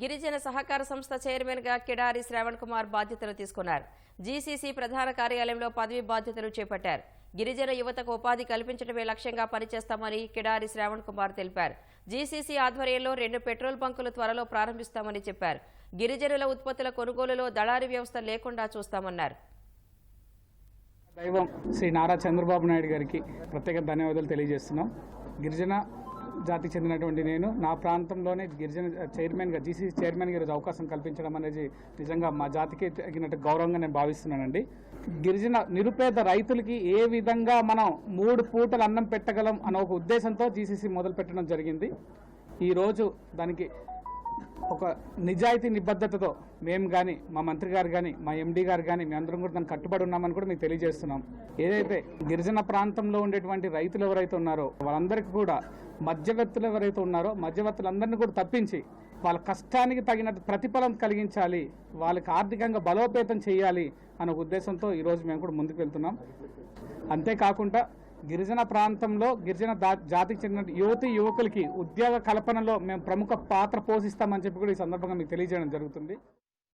గిరిజన సహకార సంస్థ చైర్మన్గా కిడారి శ్రావణ్ కుమార్ బాధ్యతలు తీసుకున్నారు. జీసీసీ ప్రధాన కార్యాలయంలో పదవి బాధ్యతలు చేపట్టారు. గిరిజన యువతకు ఉపాధి కల్పించడమే లక్ష్యంగా పనిచేస్తామని కిడారి శ్రావణ్ కుమార్ తెలిపారు. జీసీసీ ఆధ్వర్యంలో రెండు పెట్రోల్ బంకులు త్వరలో ప్రారంభిస్తామని చెప్పారు. గిరిజనుల ఉత్పత్తుల కొనుగోలులో దళారీ వ్యవస్థ లేకుండా చూస్తామన్నారు. దైవం శ్రీ నారా చంద్రబాబు నాయుడు గారికి ప్రత్యేక ధన్యవాదాలు తెలియజేస్తున్నాం. గిరిజన జాతికి చెందినటువంటి నేను నా ప్రాంతంలోనే గిరిజన చైర్మన్గా జీసీ చైర్మన్గా ఈరోజు అవకాశం కల్పించడం అనేది నిజంగా మా జాతికి తగినట్టు గౌరవంగా నేను భావిస్తున్నానండి. గిరిజన నిరుపేద రైతులకి ఏ విధంగా మనం మూడు పూటలు అన్నం పెట్టగలం అనే ఒక ఉద్దేశంతో జీసీసీ మొదలు పెట్టడం జరిగింది ఈరోజు దానికి ఒక నిజాయితీ నిబద్ధతతో మేము కానీ మా మంత్రి గారు కానీ మా ఎండీ గారు కానీ మేము అందరం కూడా దానికి కట్టుబడి ఉన్నామని కూడా మీకు తెలియజేస్తున్నాం. ఏదైతే గిరిజన ప్రాంతంలో ఉండేటువంటి రైతులు ఎవరైతే ఉన్నారో వాళ్ళందరికీ కూడా మధ్యవర్తులు ఎవరైతే ఉన్నారో మధ్యవర్తులందరినీ కూడా తప్పించి వాళ్ళ కష్టానికి తగినట్టు ప్రతిఫలం కలిగించాలి వాళ్ళకి ఆర్థికంగా బలోపేతం చేయాలి అనే ఉద్దేశంతో ఈరోజు మేము కూడా ముందుకు వెళ్తున్నాం. అంతేకాకుండా గిరిజన ప్రాంతంలో గిరిజన జాతికి చెందిన యువతి యువకులకి ఉద్యోగ కల్పనలో మేము ప్రముఖ పాత్ర పోషిస్తామని చెప్పి కూడా ఈ సందర్భంగా మీకు తెలియజేయడం జరుగుతుంది.